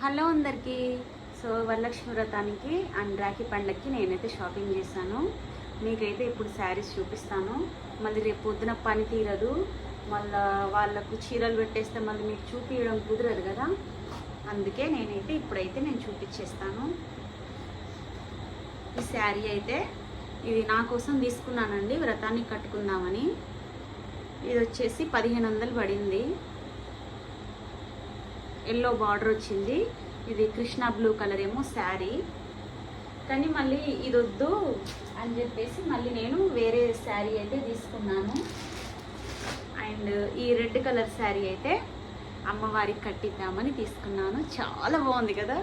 Hello అందరికీ. So Varalakshmi వ్రతానికి and Rakhi పండగకి నేనైతే షాపింగ్ చేశాను. మీకైతే ఇప్పుడు శారీస్ చూపిస్తాను. మళ్ళీ రేపు పొద్దున పని తీరదు. మళ్ళా వాళ్ళకు చీరలు పెట్టేస్తే మళ్ళీ మీకు చూపించడం కుదరదు కదా. అందుకే నేనైతే ఇప్పుడైతే నేను చూపించేస్తాను. ఈ శారీ అయితే ఇది నా కోసం తీసుకున్నానండి. వ్రతానికి కట్టుకుందామని. ఇది వచ్చేసి పదిహేను వందలు పడింది. ఎల్లో బార్డర్ వచ్చింది. ఇది కృష్ణ బ్లూ కలర్ ఏమో శారీ. కానీ మళ్ళీ ఇది వద్దు అని చెప్పేసి మళ్ళీ నేను వేరే శారీ అయితే తీసుకున్నాను. అండ్ ఈ రెడ్ కలర్ శారీ అయితే అమ్మవారికి కట్టిద్దామని తీసుకున్నాను. చాలా బాగుంది కదా?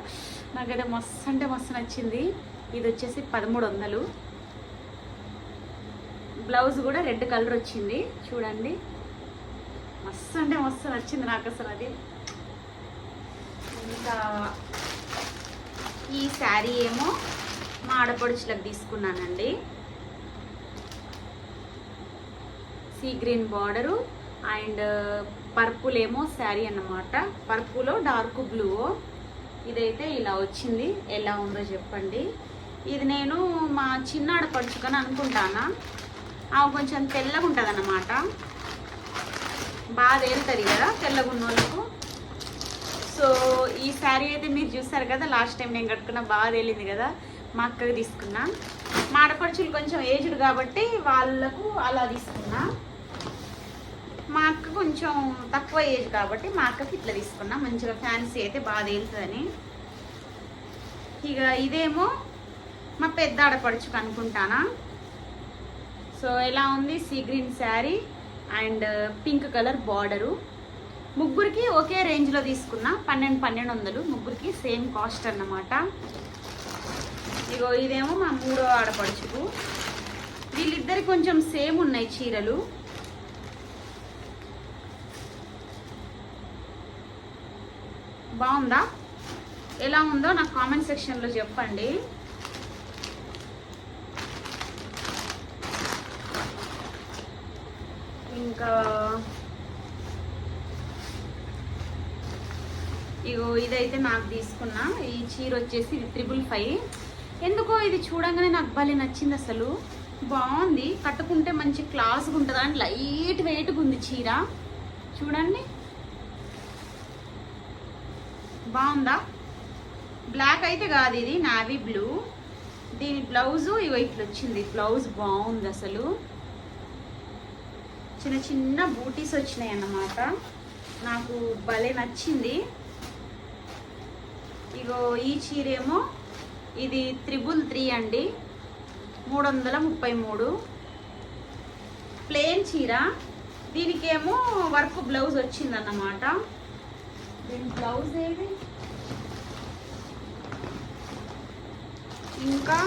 నాకైతే మస్తు అంటే మస్తు నచ్చింది. ఇది వచ్చేసి పదమూడు వందలు బ్లౌజ్ కూడా రెడ్ కలర్ వచ్చింది. చూడండి. మస్తు అంటే మస్తు నచ్చింది నాకు అసలు అది. ఇంకా ఈ శారీ ఏమో మా ఆడపడుచులకు తీసుకున్నానండి. Sea green border and purple ఏమో శారీ అన్నమాట. పర్పులో డార్క్ బ్లూ. ఇదైతే ఇలా వచ్చింది. ఎలా ఉందో చెప్పండి. ఇది నేను మా చిన్న ఆడపడుచుకని అనుకుంటానా. ఆమె కొంచెం తెల్లగా ఉంటుంది అన్నమాట బాగా తేలుతుంది కదా తెల్లగా ఉన్న వాళ్ళకు సో ఈ శారీ అయితే మీరు చూసారు కదా లాస్ట్ టైం నేను కట్టుకున్న బాగా తేలింది కదా మా అక్కకి తీసుకున్నా. మా ఆడపడుచులు కొంచెం ఏజ్డ్ కాబట్టి వాళ్ళకు అలా తీసుకున్నా. మా అక్క కొంచెం తక్కువ ఏజ్ కాబట్టి మా అక్కకి ఇట్లా తీసుకున్నా. మంచిగా ఫ్యాన్సీ అయితే బాగా తేలుతుందని. ఇక ఇదేమో మా పెద్ద ఆడపడుచుకు అనుకుంటానా. సో ఎలా ఉంది? Sea green sari and pink colour border. ముగ్గురికి ఒకే రేంజ్లో తీసుకున్నా పన్నెండు పన్నెండు వందలు. ముగ్గురికి సేమ్ కాస్ట్ అన్నమాట. ఇగో ఇదేమో మా మూడో ఆడపడుచుకు వీళ్ళిద్దరి కొంచెం సేమ్ ఉన్నాయి చీరలు. బాగుందా? ఎలా ఉందో నాకు కామెంట్ సెక్షన్లో చెప్పండి. ఇంకా ఇగో ఇదైతే నాకు తీసుకున్నా. ఈ చీర వచ్చేసి ఇది త్రిబుల్ ఫైవ్ ఎందుకో ఇది చూడంగానే నాకు భలే నచ్చింది అసలు. బాగుంది. కట్టుకుంటే మంచి క్లాస్గా ఉంటుంది? అండ్ లైట్ వెయిట్గా ఉంది చీర. చూడండి. బాగుందా? బ్లాక్ అయితే కాదు ఇది నావీ బ్లూ దీని బ్లౌజు ఇగో ఇట్లా వచ్చింది. బ్లౌజ్ బాగుంది అసలు. చిన్న చిన్న బూటీస్ వచ్చినాయి అన్నమాట నాకు భలే నచ్చింది. ఇగో ఈ చీరేమో ఇది త్రిబుల్ త్రీ అండి. మూడు వందల ముప్పై మూడు ప్లేన్ చీర. దీనికేమో వర్క్ బ్లౌజ్ వచ్చిందన్నమాట. దీని బ్లౌజ్ ఏది? ఇంకా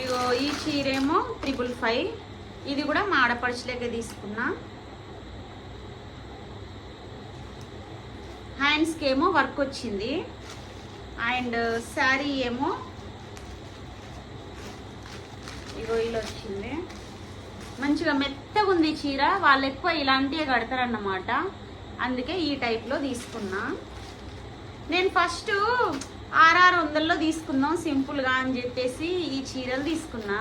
ఇగో ఈ చీరేమో త్రిబుల్ ఫైవ్. ఇది కూడా మా ఆడపడుచులేకే తీసుకున్నా. డిజైన్స్కి ఏమో వర్క్ వచ్చింది. అండ్ శారీ uh, ఏమో ఇగో ఇలా వచ్చింది. మంచిగా మెత్తగా ఉంది చీర. వాళ్ళు ఎక్కువ ఇలాంటివే కడతారన్నమాట. అందుకే ఈ టైప్లో తీసుకున్నా. నేను ఫస్ట్ ఆర్ఆర్ వందల్లో తీసుకుందాం సింపుల్గా అని చెప్పేసి ఈ చీరలు తీసుకున్నా.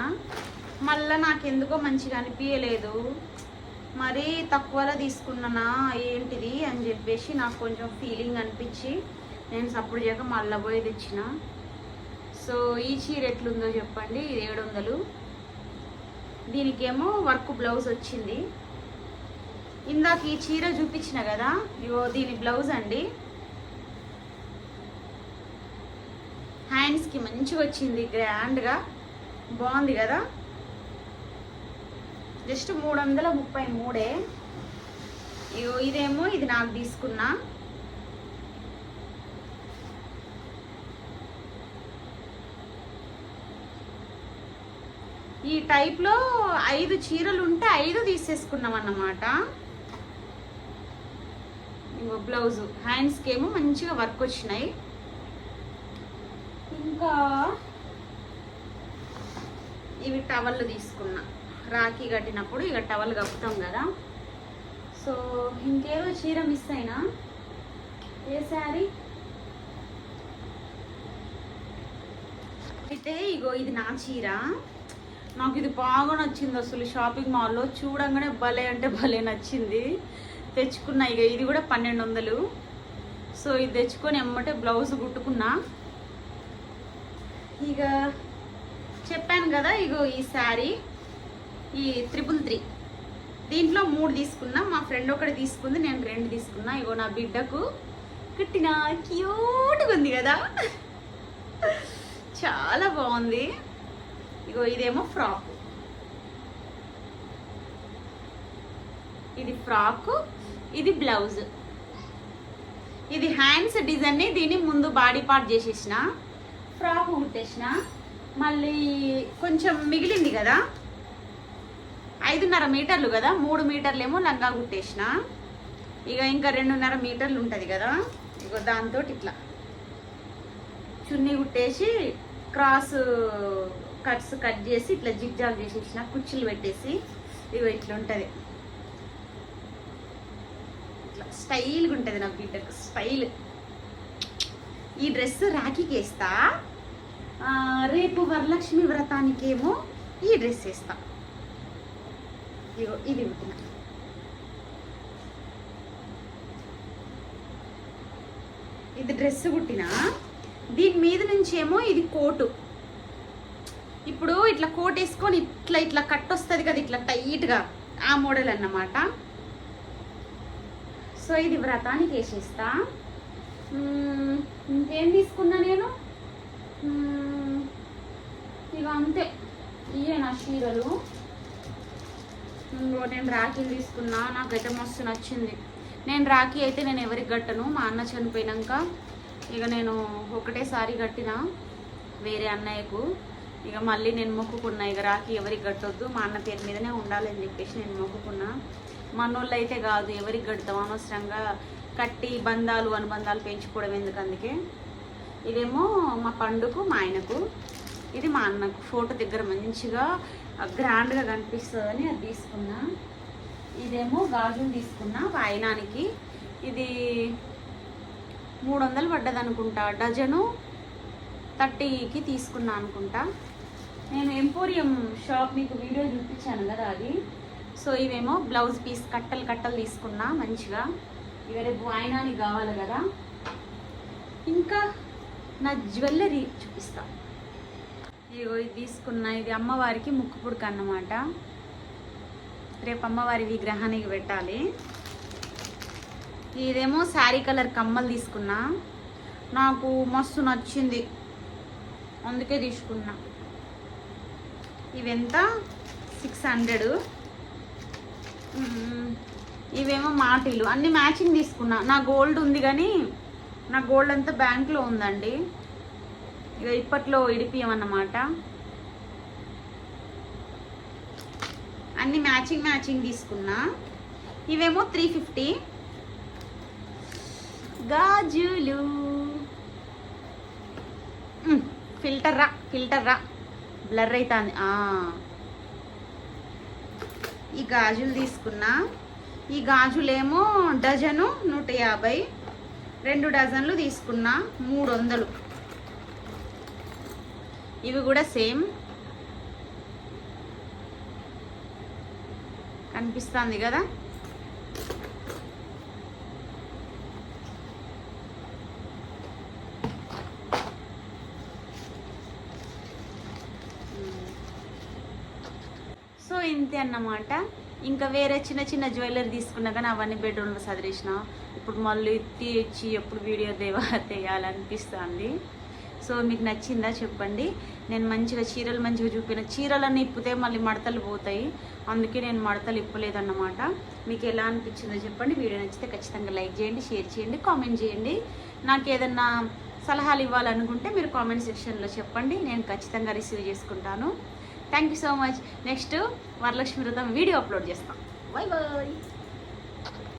మళ్ళీ నాకు ఎందుకో మంచిగా అనిపించలేదు మరీ తక్కువలో తీసుకున్నానా ఏంటిది అని చెప్పేసి నాకు కొంచెం ఫీలింగ్ అనిపించి నేను సప్పుడు చేయక మళ్ళీ పోయి తెచ్చిన. సో ఈ చీర ఎట్లుందో చెప్పండి ఇది ఏడు వందలు. దీనికేమో వర్క్ బ్లౌజ్ వచ్చింది. ఇందాక ఈ చీర చూపించిన కదా ఇగో దీని బ్లౌజ్ అండి. హ్యాండ్స్కి మంచిగా వచ్చింది గ్రాండ్గా బాగుంది కదా? జస్ట్ మూడు వందల ముప్పై మూడే. ఇదేమో ఇది నాకు తీసుకున్నా. ఈ టైప్లో ఐదు చీరలు ఉంటే ఐదు తీసేసుకున్నాం అన్నమాట ఇంకో బ్లౌజు. హ్యాండ్స్కి ఏమో మంచిగా వర్క్ వచ్చినాయి. ఇంకా ఇవి టవల్లు తీసుకున్నా. రాఖీ కట్టినప్పుడు ఇక టవల్ కప్పుతాం కదా. సో ఇంకేదో చీర మిస్ అయినా? ఏ శారీ? అయితే ఇగో ఇది నా చీర. నాకు ఇది బాగా నచ్చింది అసలు షాపింగ్ మాల్లో. చూడంగానే భలే అంటే భలే నచ్చింది. తెచ్చుకున్నా ఇక ఇది కూడా పన్నెండు వందలు సో ఇది తెచ్చుకొని ఎమ్మటే బ్లౌజ్ కుట్టుకున్నా. ఇక చెప్పాను కదా ఇగో ఈ శారీ. ఈ త్రిపుల్ త్రీ దీంట్లో మూడు తీసుకున్నా మా ఫ్రెండ్ ఒకటి తీసుకుంది నేను రెండు తీసుకున్నా. ఇగో నా బిడ్డకు కట్టిన క్యూట్గా ఉంది కదా. చాలా బాగుంది. ఇగో ఇదేమో ఫ్రాక్ ఇది ఫ్రాక్ ఇది బ్లౌజ్ ఇది హ్యాండ్స్ డిజైన్ని దీన్ని ముందు బాడీ పార్ట్ చేసేసిన. ఫ్రాక్ కుట్టేసిన. మళ్ళీ కొంచెం మిగిలింది కదా. ఐదున్నర మీటర్లు కదా? మూడు మీటర్లు ఏమో లంగా కుట్టేసిన. ఇక ఇంకా రెండున్నర మీటర్లు ఉంటుంది కదా? ఇక దాంతో ఇట్లా. చున్నీ కుట్టేసి క్రాస్ కట్స్ కట్ చేసి ఇట్లా జిగ్జాగ్ చేసేసిన కుర్చీలు పెట్టేసి. ఇగో ఇట్లా ఉంటుంది. ఇట్లా స్టైల్గా ఉంటుంది నా బిడ్డకు స్టైల్. ఈ డ్రెస్ రాఖీకి వేస్తా. రేపు వరలక్ష్మి వ్రతానికేమో ఈ డ్రెస్ వేస్తా. ఇగో ఇది కుట్టిన ఇది డ్రెస్ కుట్టిన? దీని మీద నుంచి ఏమో ఇది కోటు. ఇప్పుడు ఇట్లా కోట్ వేసుకొని ఇట్లా ఇట్లా కట్ వస్తుంది కదా ఇట్లా టైట్గా ఆ మోడల్ అన్నమాట. సో ఇది వ్రతానికి వేసేస్తా. ఇంకేం తీసుకున్నా నేను? ఇక అంతే. ఇవే నా చీరలు. నేను రాఖీలు తీసుకున్నా నాకైతే మస్తు నచ్చింది. నేను రాఖీ అయితే నేను ఎవరికి కట్టను మా అన్న చనిపోయినాక ఇక నేను ఒకటేసారి కట్టిన వేరే అన్నయ్యకు. ఇక మళ్ళీ నేను మొక్కుకున్నా ఇక రాఖీ ఎవరికి కట్టొద్దు మా అన్న పేరు మీదనే ఉండాలని చెప్పేసి నేను మొక్కుకున్నా. మనోళ్ళు అయితే కాదు ఎవరికి కడతాం? అనవసరంగా కట్టి బంధాలు అనుబంధాలు పెంచుకోవడం ఎందుకు అందుకే? ఇదేమో మా పండుకు మా ఆయనకు. ఇది మా అన్నకు ఫోటో దగ్గర మంచిగా గ్రాండ్గా కనిపిస్తుందని అది తీసుకున్నా. ఇదేమో గాజులు తీసుకున్నా వాయనానికి. ఇది మూడు వందలు పడ్డది అనుకుంటా డజను థర్టీకి తీసుకున్నా అనుకుంటా. నేను ఎంపోరియం షాప్ మీకు వీడియో చూపించాను కదా అది. సో ఇవేమో బ్లౌజ్ పీస్ కట్టలు కట్టలు తీసుకున్నా మంచిగా. ఇవి రేపు వాయనానికి కావాలి కదా. ఇంకా నా జ్యువెలరీ చూపిస్తా. ఇగో ఇది తీసుకున్న ఇది అమ్మవారికి ముక్కు పుడక అన్నమాట. రేపు అమ్మవారి విగ్రహానికి పెట్టాలి. ఇదేమో శారీ కలర్ కమ్మలు తీసుకున్నా. నాకు మస్తు నచ్చింది. అందుకే తీసుకున్నా. ఇవెంత? Six hundred. ఇవేమో మాటిలు. అన్ని మ్యాచింగ్ తీసుకున్నా. నా గోల్డ్ ఉంది కానీ నా గోల్డ్ అంతా బ్యాంక్లో ఉందండి. ఇక ఇప్పట్లో ఇడిపియమన్నమాట. అన్ని మ్యాచింగ్ మ్యాచింగ్ తీసుకున్నా. ఇవేమో త్రీ ఫిఫ్టీ. గాజులు. ఫిల్టర్ రా ఫిల్టర్ రా. బ్లర్ అవుతుంది ఈ గాజులు తీసుకున్నా. ఈ గాజులేమో డజను నూట యాభై. రెండు డజన్లు తీసుకున్నా. మూడు వందలు ఇవి కూడా సేమ్. కనిపిస్తుంది కదా? సో ఇంతే అన్నమాట. ఇంకా వేరే చిన్న చిన్న జ్యువెలరీ తీసుకున్నా కానీ అవన్నీ బెడ్రూమ్లో సదిరేసిన. ఇప్పుడు మళ్ళీ తీసి ఎప్పుడు వీడియో దేవా తీయాలనిపిస్తుంది సో మీకు నచ్చిందా చెప్పండి. నేను మంచిగా చీరలు మంచిగా చూపిన చీరలన్నీ ఇప్పితే మళ్ళీ మడతలు పోతాయి. అందుకే నేను మడతలు ఇప్పలేదన్నమాట. మీకు ఎలా అనిపించిందో చెప్పండి. వీడియో నచ్చితే ఖచ్చితంగా లైక్ చేయండి షేర్ చేయండి కామెంట్ చేయండి. నాకు ఏదన్నా సలహాలు ఇవ్వాలనుకుంటే మీరు కామెంట్ సెక్షన్లో చెప్పండి. నేను ఖచ్చితంగా రిసీవ్ చేసుకుంటాను. Thank you so much. Next Varalakshmi Vratham video upload చేస్తాం. Bye bye